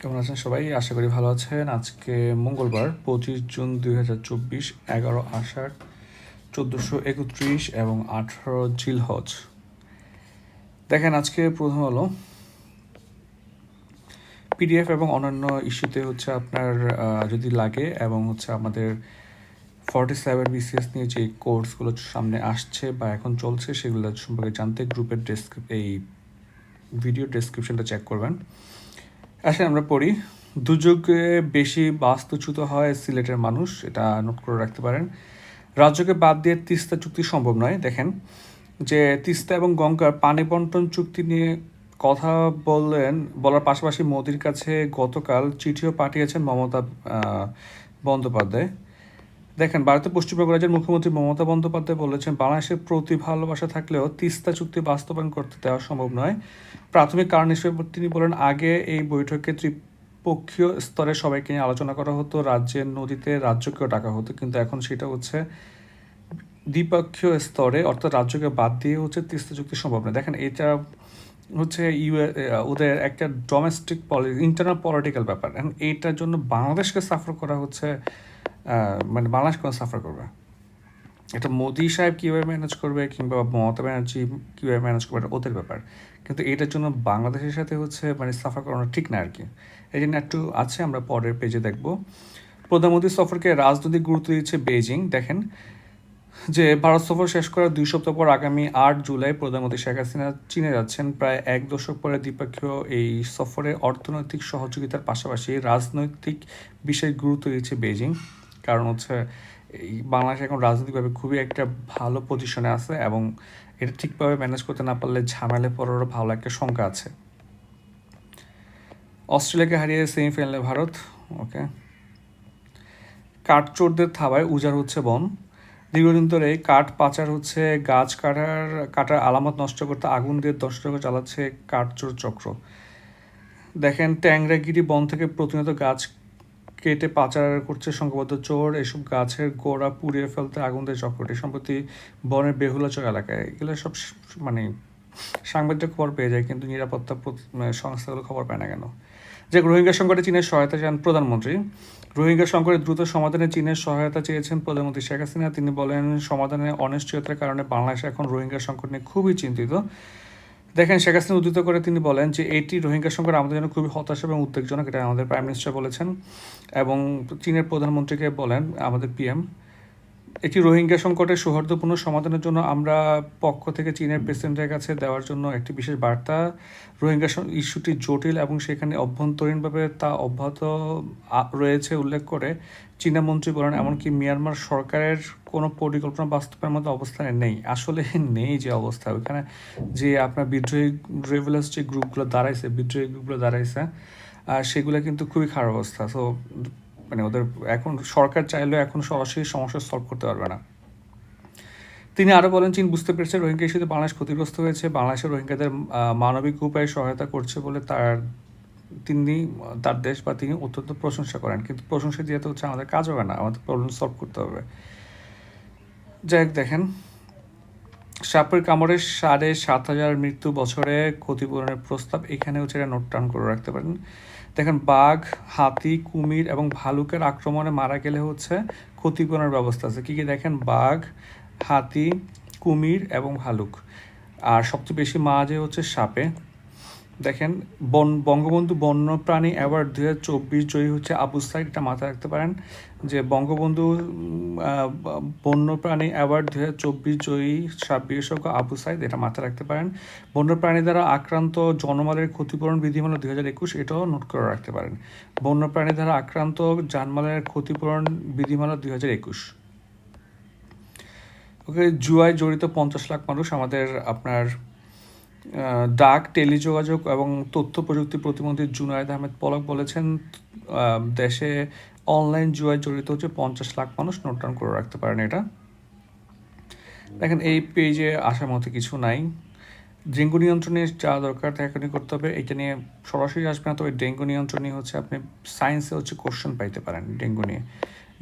কেমন আছেন সবাই? আশা করি ভালো আছেন। আজকে মঙ্গলবার, পঁচিশ জুন দুই হাজার চব্বিশ, এগারো আষাঢ়, চোদ্দোশো একত্রিশ এবং আঠারো জিলহজ। দেখেন, আজকে প্রথম হলো পিডিএফ এবং অন্যান্য ইস্যুতে হচ্ছে আপনার যদি লাগে এবং হচ্ছে আমাদের ফর্টি সেভেন বিসিএস নিয়ে যে কোর্সগুলো সামনে আসছে বা এখন চলছে, সেগুলো সম্পর্কে জানতে গ্রুপের ডেস্ক এই ভিডিও ডেসক্রিপশনটা চেক করবেন। আসলে আমরা পড়ি। দুর্যোগে বেশি বাস্তুচ্যুত হয় সিলেটের মানুষ, এটা নোট করে রাখতে পারেন। রাজ্যকে বাদ দিয়ে তিস্তা চুক্তি সম্ভব নয়, দেখেন। যে তিস্তা এবং গঙ্গার পানি বন্টন চুক্তি নিয়ে কথা বললেন, বলার পাশাপাশি মোদির কাছে গতকাল চিঠিও পাঠিয়েছেন মমতা বন্দ্যোপাধ্যায়। দেখেন, ভারতের পশ্চিমবঙ্গ রাজ্যের মুখ্যমন্ত্রী মমতা বন্দ্যোপাধ্যায় বলেছেন, বাংলাদেশের প্রতি ভালোবাসা থাকলেও তিস্তা চুক্তি বাস্তবায়ন করতে দেওয়া সম্ভব নয়। প্রাথমিক কারণ হিসেবে তিনি বলেন, আগে এই বৈঠকে ত্রিপক্ষীয় স্তরে সবাইকে নিয়ে আলোচনা করা হতো, রাজ্যের নদীতে রাজ্যকেও ডাকা হতো, কিন্তু এখন সেটা হচ্ছে দ্বিপক্ষীয় স্তরে, অর্থাৎ রাজ্যকে বাদ দিয়ে হচ্ছে তিস্তা চুক্তি সম্ভব নয়। দেখেন, এটা হচ্ছে ইউএ ওদের একটা ডোমেস্টিক পলি ইন্টারনাল পলিটিক্যাল ব্যাপার। এখন এইটার জন্য বাংলাদেশকে সাফার করা হচ্ছে মানে বাংলাদেশ কোনো সাফার করবে এটা মোদি সাহেব কীভাবে ম্যানেজ করবে কিংবা মমতা ব্যানার্জি কীভাবে ম্যানেজ করবে এটা ওদের ব্যাপার। কিন্তু এটার জন্য বাংলাদেশের সাথে হচ্ছে মানে সাফার করানো ঠিক না আর কি এই জন্য একটু আছে, আমরা পরের পেজে দেখব। প্রধানমন্ত্রী সফরকে রাজনৈতিক গুরুত্ব দিচ্ছে বেইজিং, দেখেন। যে ভারত সফর শেষ করার দুই সপ্তাহ পর আগামী আট জুলাই প্রধানমন্ত্রী শেখ হাসিনা চীনে যাচ্ছেন। প্রায় এক দশক পরে দ্বিপক্ষীয় এই সফরে অর্থনৈতিক সহযোগিতার পাশাপাশি রাজনৈতিক বিষয়ে গুরুত্ব দিচ্ছে বেইজিং। কারণ হচ্ছে এই বাংলাদেশ এখন রাজনৈতিকভাবে খুবই একটা ভালো পজিশনে আছে এবং এটা ঠিকভাবে ম্যানেজ করতে না পারলে ঝামেলে পড়ারও ভালো একটা শঙ্কা আছে। অস্ট্রেলিয়াকে হারিয়ে সেমিফাইনালে ভারত ওকে কাঠচোরদের থাবায় উজাড় হচ্ছে বন। দীর্ঘদিন ধরে কাঠ পাচার হচ্ছে, গাছ কাটার কাটার আলামত নষ্ট করতে আগুন দিয়ে দর্শক চালাচ্ছে কাঠচোর চক্র। দেখেন ট্যাংরাগিরি বন থেকে প্রতিনিয়ত গাছ কেটে পাচার করছে সংঘবদ্ধ চোর। এসব গাছের গোড়া পুড়িয়ে ফেলতে আগুন দিয়ে চক্রটি সম্প্রতি বনের বেহুলাচক এলাকায় এগুলো সব মানে সাংবাদিক খবর পেয়ে যায়, কিন্তু নিরাপত্তা সংস্থাগুলো খবর পায় না কেন? যে রোহিঙ্গা সংকটে চীনের সহায়তা চান প্রধানমন্ত্রী। রোহিঙ্গা সংকটের দ্রুত সমাধানে চীনের সহায়তা চেয়েছেন প্রধানমন্ত্রী শেখ হাসিনা। তিনি বলেন সমাধানে অনিশ্চয়তার কারণে বাংলাদেশ এখন রোহিঙ্গা সংকট নিয়ে খুবই চিন্তিত। দেখেন শেখ হাসিনা উদ্ধৃত করে তিনি বলেন যে এটি রোহিঙ্গা সংকট আমাদের জন্য খুবই হতাশা এবং উদ্বেগজনক এটা আমাদের প্রাইম মিনিস্টার বলেছেন এবং চীনের প্রধানমন্ত্রীকে বলেন, আমাদের পিএম এটি রোহিঙ্গা সংকটের সৌহার্দ্যপূর্ণ সমাধানের জন্য আমরা পক্ষ থেকে চীনের প্রেসিডেন্টের কাছে দেওয়ার জন্য একটি বিশেষ বার্তা। রোহিঙ্গা ইস্যুটি জটিল এবং সেখানে অভ্যন্তরীণভাবে তা অব্যাহত রয়েছে উল্লেখ করে চীনা মন্ত্রী বলেন, এমনকি মিয়ানমার সরকারের কোনো পরিকল্পনা বাস্তবের মতো অবস্থানে নেই। আসলে নেই যে অবস্থা। ওইখানে যে আপনার বিদ্রোহী রেভুলাস যে গ্রুপগুলো দাঁড়াইছে, বিদ্রোহী গ্রুপগুলো দাঁড়াইছে আর সেগুলো কিন্তু খুবই খারাপ অবস্থা। সো মানে ওদের এখন সরকার চাইলেও এখন সরাসরি সমস্যা সলভ করতে পারবে না। তিনি আরও বলেন, চীন বুঝতে পেরেছে রোহিঙ্গা ইস্যুতে বাংলাদেশ ক্ষতিগ্রস্ত হয়েছে, বাংলাদেশের রোহিঙ্গাদের মানবিক উপায়ে সহায়তা করছে বলে তার, তিনি, তার দেশ বা তিনি অত্যন্ত প্রশংসা করেন। কিন্তু প্রশংসা দিয়ে তো হচ্ছে আমাদের কাজ হবে না, আমাদের প্রবলেম সলভ করতে হবে। যাই হোক, দেখেন সাপের কামড়ে সাড়ে সাত হাজার মৃত্যু বছরে ক্ষতিপূরণের প্রস্তাব এখানে হচ্ছে এটা নোট ডাউন করে রাখতে পারেন। দেখেন, বাঘ, হাতি, কুমির এবং ভালুকের আক্রমণে মারা গেলে হচ্ছে ক্ষতিপূরণের ব্যবস্থা আছে। কী কী দেখেন? বাঘ, হাতি, কুমির এবং ভালুক। আর সবচেয়ে বেশি মারা যায় হচ্ছে সাপে। দেখেন, বন, বঙ্গবন্ধু বন্যপ্রাণী অ্যাওয়ার্ড দু হাজার চব্বিশ জয়ী হচ্ছে আবু সাইড এটা মাথায় রাখতে পারেন যে বঙ্গবন্ধু বন্যপ্রাণী অ্যাওয়ার্ড দু হাজার চব্বিশ জয়ী বিশেষজ্ঞ আবু সাইদ। এটা মাথায় রাখতে পারেন। বন্যপ্রাণী দ্বারা আক্রান্ত জনমালের ক্ষতিপূরণ বিধিমালা দু হাজার একুশ, এটাও নোট করে রাখতে পারেন। বন্যপ্রাণী দ্বারা আক্রান্ত জানমালের ক্ষতিপূরণ বিধিমালা দুই হাজার একুশ। ওকে, জুয়ায় জড়িত পঞ্চাশ লাখ মানুষ, আমাদের আপনার ডাক, টেলিযোগাযোগ এবং তথ্য প্রযুক্তি প্রতিমন্ত্রী জুনায়েদ আহমেদ পলক বলেছেন দেশে অনলাইন জুয়ায় জড়িত হচ্ছে পঞ্চাশ লাখ মানুষ, নোট ডাউন করে রাখতে পারেন এটা। দেখেন, এই পেজে আসার মতো কিছু নাই। ডেঙ্গু নিয়ন্ত্রণে যা দরকার তা এখনই করতে হবে। এটা নিয়ে সরাসরি আসবে না, তবে ডেঙ্গু নিয়ন্ত্রণে হচ্ছে আপনি সায়েন্সে হচ্ছে কোশ্চেন পাইতে পারেন ডেঙ্গু নিয়ে।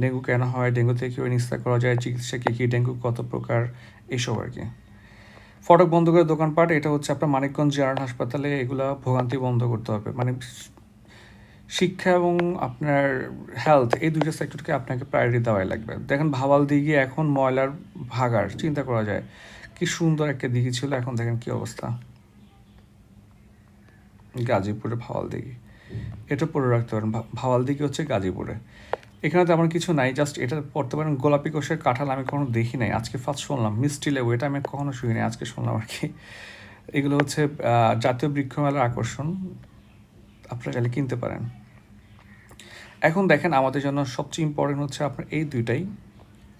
ডেঙ্গু কেন হয়? ডেঙ্গু থেকে কীভাবে নিস্তার করা যায়? চিকিৎসা কী কী? ডেঙ্গু কত প্রকার? এইসব আর কি। ফটক বন্ধ করে দোকানপাট, এটা হচ্ছে আপনার মানিকগঞ্জ জেনারেল হাসপাতালে এগুলা ভোগান্তি বন্ধ করতে হবে। মানে শিক্ষা এবং আপনার হেলথ এই দুইটা সেক্টরকে আপনাকে প্রায়োরিটি দেওয়াই লাগবে। দেখেন ভাওয়াল দিঘি এখন ময়লার ভাগার চিন্তা করা যায়। কি সুন্দর একটা দিঘি ছিল, এখন দেখেন কি অবস্থা। গাজীপুরে ভাওয়াল দিঘি। এটা পড়ে রাখতে পারেন। ভাওয়াল দিঘি হচ্ছে গাজীপুরে। এখানে তেমন কিছু নাই জাস্ট এটা পড়তে পারেন গোলাপি কোষের কাঁঠাল আমি কখনো দেখি নাই। আজকে ফার্স্ট শুনলাম, মিষ্টি লেবু, এটা আমি কখনো শুনি নাই, আজকে শুনলাম আর কি। এগুলো হচ্ছে জাতীয় বৃক্ষ মেলার আকর্ষণ। আপনারা চাইলে কিনতে পারেন। এখন দেখেন আমাদের জন্য সবচেয়ে ইম্পর্টেন্ট হচ্ছে আপনার এই দুইটাই।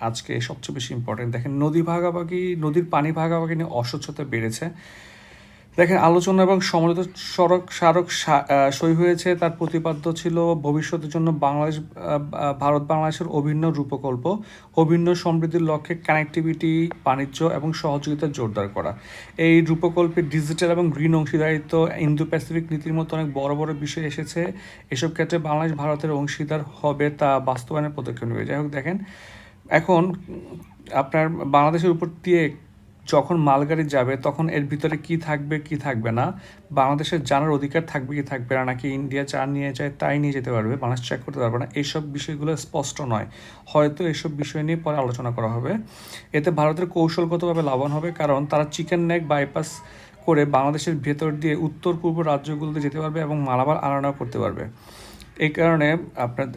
আজকে সবচেয়ে বেশি ইম্পর্টেন্ট দেখেন নদী ভাগাভাগি, নদীর পানি ভাগাভাগি নিয়ে অস্বচ্ছতা বেড়েছে। দেখেন, আলোচনা এবং সমন্বিত সড়ক স্মারক সই হয়েছে। তার প্রতিপাদ্য ছিল ভবিষ্যতের জন্য বাংলাদেশ ভারত বাংলাদেশের অভিন্ন রূপকল্প, অভিন্ন সমৃদ্ধির লক্ষ্যে কানেক্টিভিটি বাণিজ্য এবং সহযোগিতা জোরদার করা। এই রূপকল্পে ডিজিটাল এবং গ্রিন অংশীদারিত্ব ইন্দো প্যাসিফিক নীতির মতো অনেক বড় বড় বিষয় এসেছে। এসব ক্ষেত্রে বাংলাদেশ ভারতের অংশীদার হবে তা বাস্তবায়নের পদক্ষেপ নেবে। যাই হোক, দেখেন, এখন আপনার বাংলাদেশের উপর দিয়ে যখন মালগাড়ি যাবে, তখন এর ভিতরে কি থাকবে কি থাকবে না? বাংলাদেশের জানার অধিকার থাকবে, কি থাকবে না? নাকি ইন্ডিয়া চা নিয়ে যায়, তাই নিয়ে যেতে পারবে? বাংলাদেশ চেক করতে পারবে না? এইসব বিষয়গুলো স্পষ্ট নয়। হয়তো এসব বিষয় নিয়ে পরে আলোচনা করা হবে। এতে ভারতের কৌশলগতভাবে লাভবান হবে, কারণ তারা চিকেন নেক বাইপাস করে বাংলাদেশের ভেতর দিয়ে উত্তর পূর্ব রাজ্যগুলোতে যেতে পারবে এবং মালামাল আনানো করতে পারবে। এই কারণে আপনার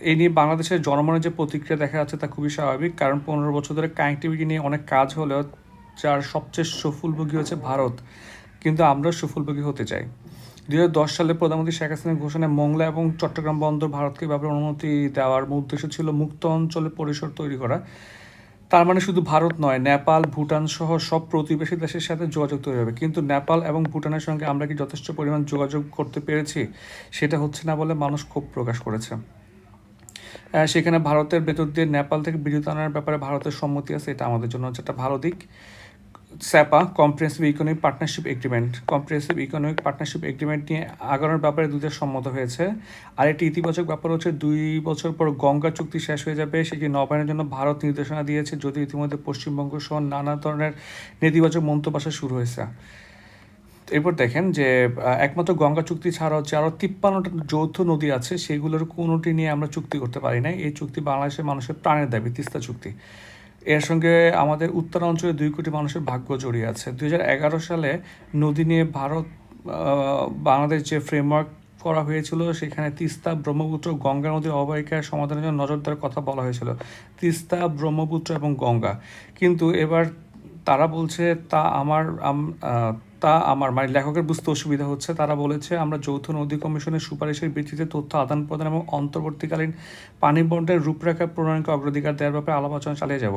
এই নিয়ে বাংলাদেশের জনমনের যে প্রতিক্রিয়া দেখা যাচ্ছে তা খুবই স্বাভাবিক। কারণ পনেরো বছর ধরে কানেক্টিভিটি নিয়ে অনেক কাজ হলেও যার সবচেয়ে সফলভোগী হচ্ছে ভারত। কিন্তু আমরা সফলভোগী হতে চাই। হাজার দশ সালে প্রধানমন্ত্রী শেখ হাসিনার ঘোষণায় মোংলা এবং চট্টগ্রাম বন্দর ভারতকে ব্যাপারে অনুমতি দেওয়ার মূল উদ্দেশ্য ছিল মুক্ত অঞ্চলে পরিসর তৈরি করা। তার মানে শুধু ভারত নয়, নেপাল, ভুটান সহ সব প্রতিবেশী দেশের সাথে যোগাযোগ তৈরি হবে। কিন্তু নেপাল এবং ভুটানের সঙ্গে আমরা কি যথেষ্ট পরিমাণ যোগাযোগ করতে পেরেছি? সেটা হচ্ছে না বলে মানুষ ক্ষোভ প্রকাশ করেছে। সেখানে ভারতের ভেতর দিয়ে নেপাল থেকে বিদ্যুৎ আনার ব্যাপারে ভারতের সম্মতি আছে, এটা আমাদের জন্য হচ্ছে একটা ভালো দিক। CEPA comprehensive economic partnership agreement comprehensive economic partnership agreement নিয়ে আগানোর ব্যাপারে দুদের সম্মত হয়েছে। আর একটি ইতিবাচক ব্যাপার হচ্ছে দুই বছর পর গঙ্গা চুক্তি শেষ হয়ে যাবে সেটি নবায়নের জন্য ভারত নির্দেশনা দিয়েছে যদি ইতিমধ্যে পশ্চিমবঙ্গ সহ নানা ধরনের নেতিবাচক মন্তব্য আসা শুরু হয়েছে। এরপর দেখেন যে একমাত্র গঙ্গা চুক্তি ছাড়াও যে আরও তিপ্পান্নটা যৌথ নদী আছে, সেগুলোর কোনোটি নিয়ে আমরা চুক্তি করতে পারি না এই চুক্তি বাংলাদেশের মানুষের প্রাণের দাবি, তিস্তা চুক্তি। এর সঙ্গে আমাদের উত্তরাঞ্চলে দুই কোটি মানুষের ভাগ্য জড়িয়ে আছে। দুই সালে নদী নিয়ে ভারত বাংলাদেশ যে ফ্রেমওয়ার্ক করা হয়েছিল, সেখানে তিস্তা ব্রহ্মপুত্র গঙ্গা নদীর অববাহিকার সমাধানের জন্য নজর দেওয়ার কথা বলা হয়েছিল। তিস্তা, ব্রহ্মপুত্র এবং গঙ্গা। কিন্তু এবার তারা বলছে, তা আমার তা আমার মানে লেখকের বুঝতে অসুবিধা হচ্ছে। তারা বলেছে, আমরা যৌথ নদী কমিশনের সুপারিশের ভিত্তিতে তথ্য, আদান প্রদান এবং অন্তর্বর্তীকালীন পানি বন্টনের রূপরেখা প্রণয়নকে অগ্রাধিকার দেওয়ার ব্যাপারে আলাপ আলোচনা চালিয়ে যাব।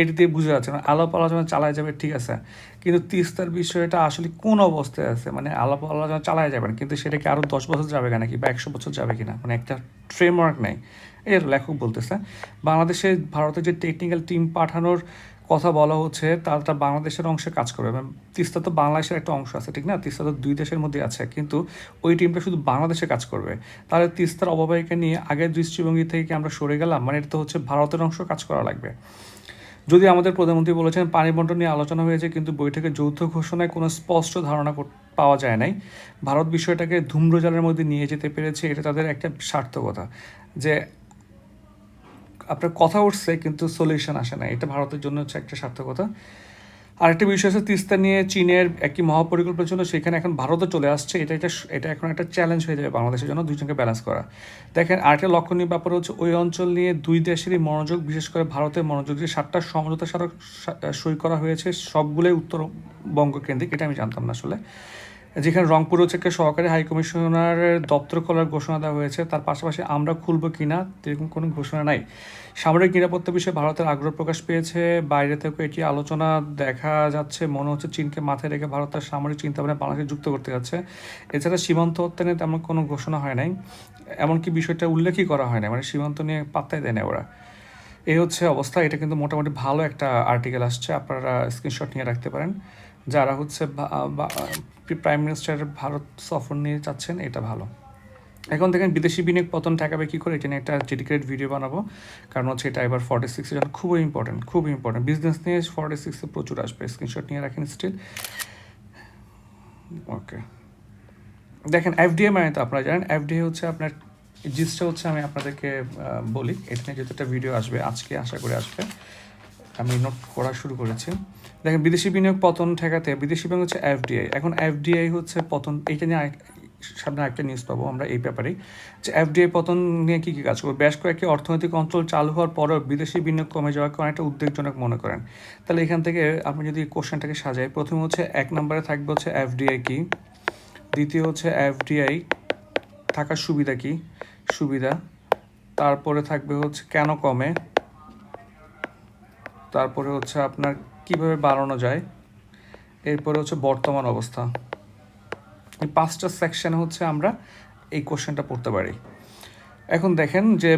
এটি দিয়ে বুঝে যাচ্ছে না, আলাপ আলোচনা চালায় যাবে, ঠিক আছে। কিন্তু তিস্তার বিষয়টা আসলে কোন অবস্থায় আছে? মানে আলাপ আলোচনা চালায় যাবেন কিন্তু সেটাকে আরও দশ বছর যাবে নাকি বা একশো বছর যাবে কিনা? মানে একটা ফ্রেমওয়ার্ক নেই। এর লেখক বলতেছে, বাংলাদেশে ভারতের যে টেকনিক্যাল টিম পাঠানোর কথা বলা হচ্ছে তারা বাংলাদেশের অংশে কাজ করবে। তিস্তা তো বাংলাদেশের একটা অংশ আছে, ঠিক না? তিস্তা তো দুই দেশের মধ্যে আছে, কিন্তু ওই টিমটা শুধু বাংলাদেশে কাজ করবে। তাহলে তিস্তার অববাহিকা নিয়ে আগের দৃষ্টিভঙ্গি থেকে আমরা সরে গেলাম? মানে এটা তো হচ্ছে ভারতের অংশ কাজ করা লাগবে। যদি আমাদের প্রধানমন্ত্রী বলেছেন, পানি বন্টন নিয়ে আলোচনা হয়েছে, কিন্তু বৈঠকে যৌথ ঘোষণায় কোনো স্পষ্ট ধারণা পাওয়া যায় নাই। ভারত বিষয়টাকে ধূম্রজালের মধ্যে নিয়ে যেতে পেরেছে, এটা তাদের একটা সার্থকতা। যে আপনার কথা উঠছে, কিন্তু সলিউশন আসে না এটা ভারতের জন্য হচ্ছে একটা সার্থকতা। আরেকটা বিষয় হচ্ছে, তিস্তা নিয়ে চীনের একটি মহাপরিকল্পনা ছিল সেখানে এখন ভারতও চলে আসছে। এটা এটা এটা এখন একটা চ্যালেঞ্জ হয়ে যাবে বাংলাদেশের জন্য দুইজনকে ব্যালেন্স করা। দেখেন, আরেকটা লক্ষণীয় ব্যাপার হচ্ছে, ওই অঞ্চল নিয়ে দুই দেশেরই মনোযোগ, বিশেষ করে ভারতের মনোযোগ যে সাতটা সমঝোতা স্মারক সই করা হয়েছে। সবগুলোই উত্তরবঙ্গ কেন্দ্রিক, এটা আমি জানতাম না আসলে। যেখানে রংপুর হচ্ছে একটা সহকারী হাই কমিশনারের দপ্তর খোলার ঘোষণা দেওয়া হয়েছে। তার পাশাপাশি আমরা খুলব কিনা এরকম কোনো ঘোষণা নাই। সামরিক নিরাপত্তা বিষয়ে ভারতের আগ্রহ প্রকাশ পেয়েছে। বাইরে থেকে এটি আলোচনা দেখা যাচ্ছে। মনে হচ্ছে চীনকে মাথায় রেখে ভারত তার সামরিক চিন্তাভাবনা বাংলাদেশে যুক্ত করতে যাচ্ছে। এছাড়া সীমান্ত হত্যা নিয়ে তেমন কোনো ঘোষণা হয় নাই। এমনকি বিষয়টা উল্লেখই করা হয় না মানে সীমান্ত নিয়ে পাত্তাই দেয় না ওরা। এই হচ্ছে অবস্থা। এটা কিন্তু মোটামুটি ভালো একটা আর্টিকেল আসছে। আপনারা স্ক্রিনশট নিয়ে রাখতে পারেন। যারা হচ্ছে প্রাইম মিনিস্টারের ভারত সফর নিয়ে চাচ্ছেন এটা ভালো। এখন দেখেন বিদেশি বিনিয়োগ পতন ঠেকাবে কী করে, এটা নিয়ে একটা ডেডিকেটেড ভিডিও বানাবো। কারণ হচ্ছে এটা এবার ফর্টি সিক্সের জন্য খুবই ইম্পর্টেন্ট খুবই ইম্পর্টেন্ট বিজনেস নিয়ে ফর্টি সিক্সে প্রচুর আসবে স্ক্রিনশট নিয়ে রাখেন স্টিল ওকে দেখেন এফডিএ মানে তো আপনারা জানেন এফডিএ হচ্ছে আপনার জিনিসটা হচ্ছে আমি আপনাদেরকে বলি। এটা নিয়ে যেহেতু একটা ভিডিও আসবে, আজকে আশা করে আসবে। আমি নোট করা শুরু করেছি। দেখেন, বিদেশি বিনিয়োগ পতন ঠেকাতে বিদেশি বিনিয়োগ হচ্ছে এফডিআই। এখন এফডিআই হচ্ছে পতন, এইটা নিয়ে সামনে একটা নিউজ পাবো আমরা এই ব্যাপারেই। যে এফডিআই পতন নিয়ে কী কী কাজ করবে? বেশ কয়েকটি অর্থনৈতিক অঞ্চল চালু হওয়ার পরেও বিদেশি বিনিয়োগ কমে যাওয়াকে অনেকটা উদ্বেগজনক মনে করেন। তাহলে এখান থেকে আপনি যদি কোশ্চেনটাকে সাজাই, প্রথম হচ্ছে এক নম্বরে থাকবে হচ্ছে এফডিআই কি? দ্বিতীয় হচ্ছে এফডিআই থাকার সুবিধা কি? সুবিধা। তারপরে থাকবে হচ্ছে কেন কমে? তারপরে হচ্ছে আপনার কীভাবে বাড়ানো যায়? এরপরে হচ্ছে বর্তমান অবস্থা। এই পাঁচটা সেকশন হচ্ছে আমরা এই কোশ্চেনটা পড়তে পারি। এখন দেখেন যে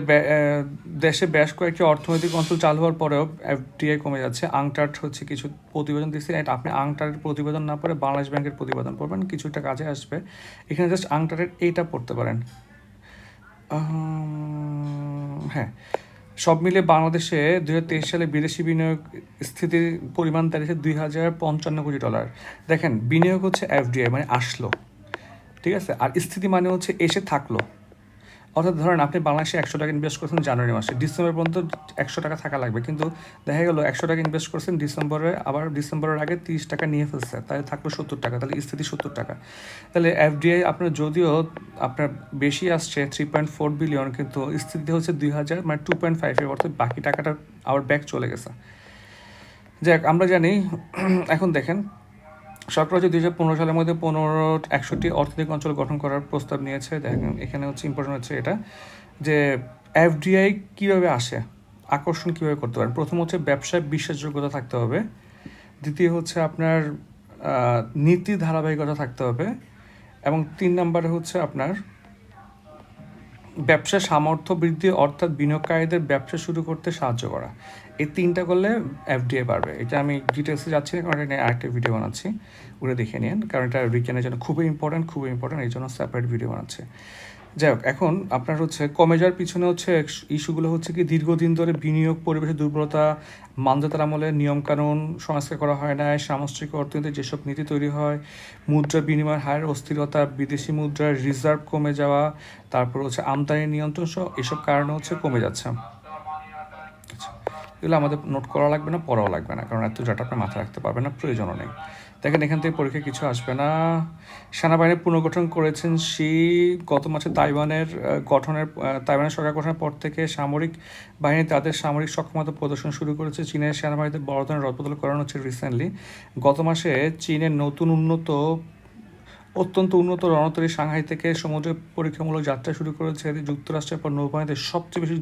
দেশে বেশ কয়েকটি অর্থনৈতিক অঞ্চল চালু হওয়ার পরেও এফডিআই কমে যাচ্ছে। আংটার্ট হচ্ছে কিছু প্রতিবেদন দিচ্ছে এটা আপনি আংটারের প্রতিবেদন না পড়ে বাংলাদেশ ব্যাংকের প্রতিবেদন পড়বেন। কিছুটা কাজে আসবে। এখানে জাস্ট আংটারের এইটা পড়তে পারেন। হ্যাঁ। সব মিলে বাংলাদেশে দুই হাজার তেইশ সালে বিদেশি বিনিয়োগ স্থিতির পরিমাণ দাঁড়িয়েছে দুই হাজার পঞ্চান্ন কোটি ডলার। দেখেন, বিনিয়োগ হচ্ছে এফডিআই মানে আসলো। ঠিক আছে? আর স্থিতি মানে হচ্ছে এসে থাকল। অর্থাৎ ধরেন আপনি বাংলাদেশে একশো টাকা ইনভেস্ট করছেন জানুয়ারি মাসে, ডিসেম্বর পর্যন্ত একশো টাকা থাকা লাগবে। কিন্তু দেখা গেলো একশো টাকা ইনভেস্ট করছেন ডিসেম্বরে, আবার ডিসেম্বরের আগে তিরিশ টাকা নিয়ে ফেলছে, তাহলে থাকল সত্তর টাকা, তাহলে স্থিতি সত্তর টাকা। তাহলে এফডিআই আপনার যদিও আপনার বেশি আসছে থ্রি পয়েন্ট ফোর বিলিয়ন কিন্তু স্থিতি হচ্ছে দুই হাজার মানে টু পয়েন্ট ফাইভের অর্থাৎ বাকি টাকাটা আবার ব্যাক চলে গেছে। যাক, আমরা জানি, এখন দেখেন সরকার দুই হাজার পনেরো সালের মধ্যে পনেরো একষট্টি অর্থনৈতিক অঞ্চল গঠন করার প্রস্তাব নিয়েছে। দেখেন, এখানে হচ্ছে ইম্পর্টেন্ট হচ্ছে এটা যে এফডিআই কীভাবে আসে, আকর্ষণ কীভাবে করতে পারেন প্রথম হচ্ছে ব্যবসায় বিশ্বাসযোগ্যতা থাকতে হবে। দ্বিতীয় হচ্ছে আপনার নীতি ধারাবাহিকতা থাকতে হবে। এবং তিন নম্বরে হচ্ছে আপনার ব্যবসা সামর্থ্য বৃদ্ধি অর্থাৎ বিনিয়োগকারীদের ব্যবসা শুরু করতে সাহায্য করা। এই তিনটা করলে এফডিএ বাড়বে। এটা আমি ডিটেলসে যাচ্ছি না, কারণ এটা আরেকটা ভিডিও বানাচ্ছি। ওটা দেখে নিন, কারণ এটা রিকেনের জন্য খুবই ইম্পর্টেন্ট খুবই ইম্পর্টেন্ট এই জন্য সেপারেট ভিডিও বানাচ্ছে। যাই হোক এখন আপনার হচ্ছে কমে যাওয়ার পিছনে হচ্ছে ইস্যুগুলো হচ্ছে কি দীর্ঘদিন ধরে বিনিয়োগ, পরিবেশের দুর্বলতা মানজাতার আমলে নিয়মকানুন সংস্কার করা হয় না সামষ্টিক অর্থনীতি যেসব নীতি তৈরি হয় মুদ্রা বিনিময়ের হারের অস্থিরতা, বিদেশি মুদ্রার রিজার্ভ কমে যাওয়া, তারপর হচ্ছে আমদানি নিয়ন্ত্রণ সহ এসব কারণে হচ্ছে কমে যাচ্ছে। আচ্ছা এগুলো আমাদের নোট করা লাগবে না, পড়াও লাগবে না, কারণ এত ডাটা আপনি মাথায় রাখতে পারবেন না, প্রয়োজনও নেই। দেখেন, এখান থেকে পরীক্ষা কিছু আসবে না। সেনাবাহিনী পুনর্গঠন করেছেন শি গত মাসে তাইওয়ানের গঠনের তাইওয়ানের সরকার গঠনের পর থেকে সামরিক বাহিনী তাদের সামরিক সক্ষমতা প্রদর্শন শুরু করেছে। চীনের সেনাবাহিনীতে বড় ধরনের রদবদল করানো হচ্ছে রিসেন্টলি গত মাসে চীনের নতুন উন্নত, অত্যন্ত উন্নত রণতরী সাংহাই থেকে সমুদ্রে পরীক্ষামূলক যাত্রা শুরু করেছে। যুক্তরাষ্ট্রের পর নৌবাহিনীতে সবচেয়ে বেশি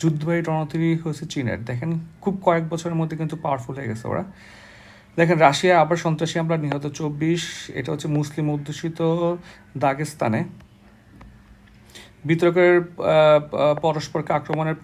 যুদ্ধবাহী রণতরী হয়েছে চীনের। দেখেন, খুব কয়েক বছরের মধ্যে কিন্তু পাওয়ারফুল হয়ে গেছে ওরা। দেখেন, রাশিয়া, আবার সন্ত্রাসী আমরা নিহত চব্বিশ, এটা হচ্ছে মুসলিম অধ্যুষিত দাগেস্তানে। বিতর্কের পরস্পরকে আক্রমণের